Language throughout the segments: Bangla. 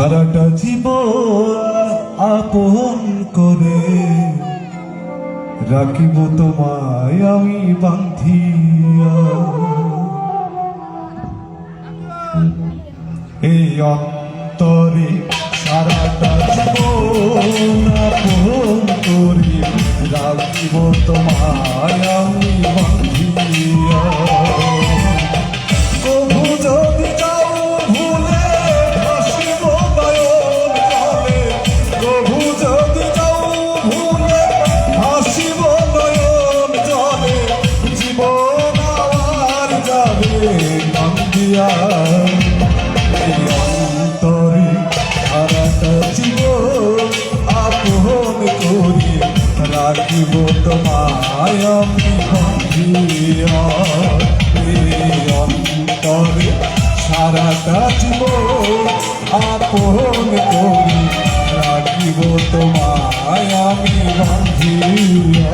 সারাটা জীবন আপন করে রাখিব তোমায় আমি বান্ধিয়া। এই অন্তরে সারাটা জীবন এই অন্তরে সারাটা জীবন আপন করি রাখিব তোমায় আমি বান্ধিয়া অন্তরে সারাটা জীবন আপন করি রাখিব তোমায় আমি বান্ধিয়া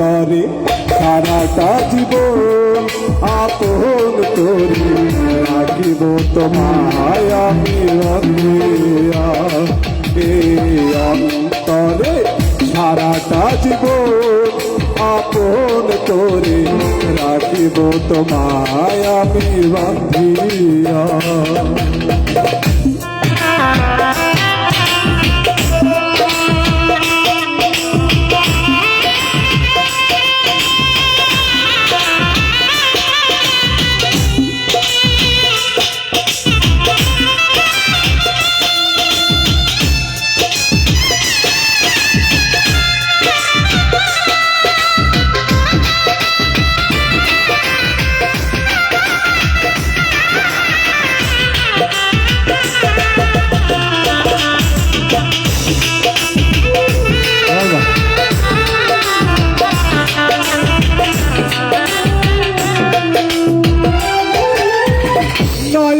অন্তরে সারাটা জীবন আপন করি রাখিব তোমায় আমি অন্তরে সারাটা জীবন আপন করে রাখিব তোমায় আমি বান্ধিয়া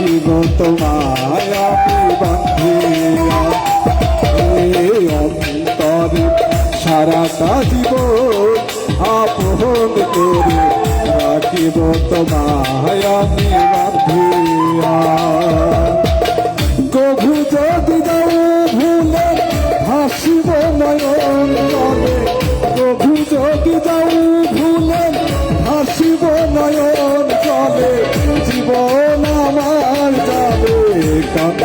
রাখিব তোমায় আমি বান্ধিয়া অন্তরে সারাটা জীবন আপন করে রাখিব তোমায় আমি বান্ধিয়া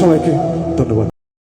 সবাইকে ধন্যবাদ।